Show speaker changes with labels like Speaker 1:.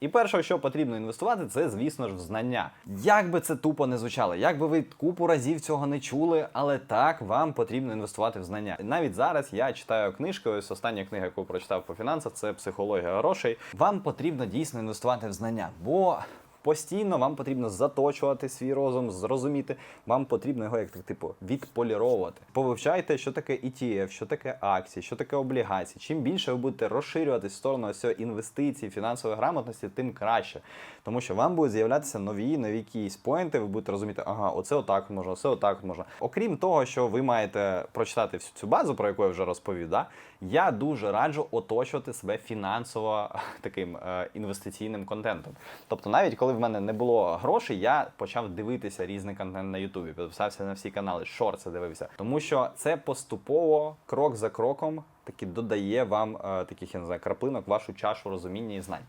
Speaker 1: І перше, що потрібно інвестувати, це, звісно ж, в знання. Як би це тупо не звучало, як би ви купу разів цього не чули, але так вам потрібно інвестувати в знання. Навіть зараз я читаю книжки. Ось остання книга, яку прочитав по фінансах, це психологія грошей. Вам потрібно дійсно інвестувати в знання, бо. Постійно вам потрібно заточувати свій розум, зрозуміти. Вам потрібно його як так, типу відполіровувати. Повивчайте, що таке ETF, що таке акції, що таке облігації. Чим більше ви будете розширюватись в сторону ось інвестицій, фінансової грамотності, тим краще. Тому що вам будуть з'являтися нові, нові якісь поінти. Ви будете розуміти, ага, оце отак можна, оце отак можна. Окрім того, що ви маєте прочитати всю цю базу, про яку я вже розповів, да, я дуже раджу оточувати себе фінансово таким е, інвестиційним контентом. Тобто, навіть коли в мене не було грошей, я почав дивитися різний контент на Ютубі, підписався на всі канали, шорти дивився. Тому що це поступово, крок за кроком, таки додає вам е, таких я не знаю, краплинок вашу чашу розуміння і знань.